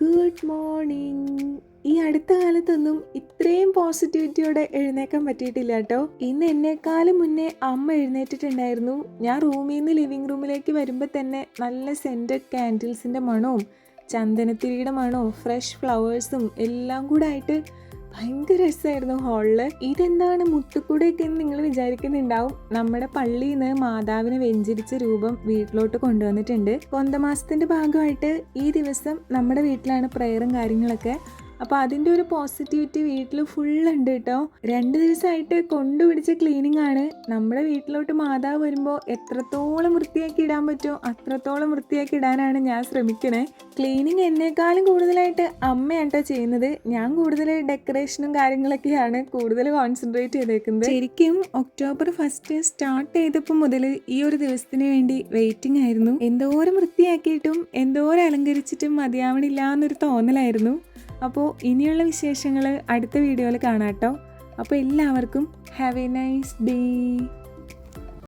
Good morning ഈ അടുത്ത കാലത്തൊന്നും ഇത്രയും പോസിറ്റിവിറ്റിയോടെ എഴുന്നേക്കാൻ പറ്റിയിട്ടില്ല കേട്ടോ ഇന്ന് എന്നെക്കാളും മുന്നേ അമ്മ എഴുന്നേറ്റിട്ടുണ്ടായിരുന്നു. ഞാൻ റൂമിൽ നിന്ന് ലിവിങ് റൂമിലേക്ക് വരുമ്പോൾ തന്നെ നല്ല സെന്റഡ് കാൻഡിൽസിന്റെ മണവും ചന്ദനത്തിരിയുടെ മണവും ഫ്രഷ് ഫ്ലവേഴ്സും എല്ലാം കൂടെ ആയിട്ട് ഭയങ്കര രസമായിരുന്നു ഹാളിൽ ഇതെന്താണ് മുത്തുക്കൂടൊക്കെ എന്ന് നിങ്ങൾ വിചാരിക്കുന്നുണ്ടാവും? നമ്മുടെ പള്ളിയിൽ നിന്ന് മാതാവിനെ വെഞ്ചരിച്ച രൂപം വീട്ടിലോട്ട് കൊണ്ടുവന്നിട്ടുണ്ട്. പൊന്തമാസത്തിന്റെ ഭാഗമായിട്ട് ഈ ദിവസം നമ്മുടെ വീട്ടിലാണ് പ്രയറും കാര്യങ്ങളൊക്കെ. അപ്പോൾ അതിന്റെ ഒരു പോസിറ്റിവിറ്റി വീട്ടിൽ ഫുൾ ഉണ്ട് കേട്ടോ രണ്ട് ദിവസമായിട്ട് കൊണ്ടുപിടിച്ച ക്ലീനിങ് ആണ്. നമ്മുടെ വീട്ടിലോട്ട് മാതാവ് വരുമ്പോൾ എത്രത്തോളം വൃത്തിയാക്കി ഇടാൻ പറ്റുമോ അത്രത്തോളം വൃത്തിയാക്കി ഇടാനാണ് ഞാൻ ശ്രമിക്കണേ. ക്ലീനിങ് എന്നെക്കാളും കൂടുതലായിട്ട് അമ്മയാട്ടോ ചെയ്യുന്നത്. ഞാൻ കൂടുതൽ ഡെക്കറേഷനും കാര്യങ്ങളൊക്കെയാണ് കൂടുതൽ കോൺസെൻട്രേറ്റ് ചെയ്തേക്കുന്നത്. ശരിക്കും ഒക്ടോബർ ഫസ്റ്റ് സ്റ്റാർട്ട് ചെയ്തപ്പോൾ മുതൽ ഈ ഒരു ദിവസത്തിന് വേണ്ടി വെയിറ്റിംഗ് ആയിരുന്നു. എന്തോരം വൃത്തിയാക്കിയിട്ടും എന്തോരം അലങ്കരിച്ചിട്ടും മതിയാവണില്ല എന്നൊരു തോന്നലായിരുന്നു. അപ്പോൾ ഇനിയുള്ള വിശേഷങ്ങൾ അടുത്ത വീഡിയോയിൽ കാണാം കേട്ടോ. അപ്പോൾ എല്ലാവർക്കും ഹാവ് എ നൈസ് ഡേ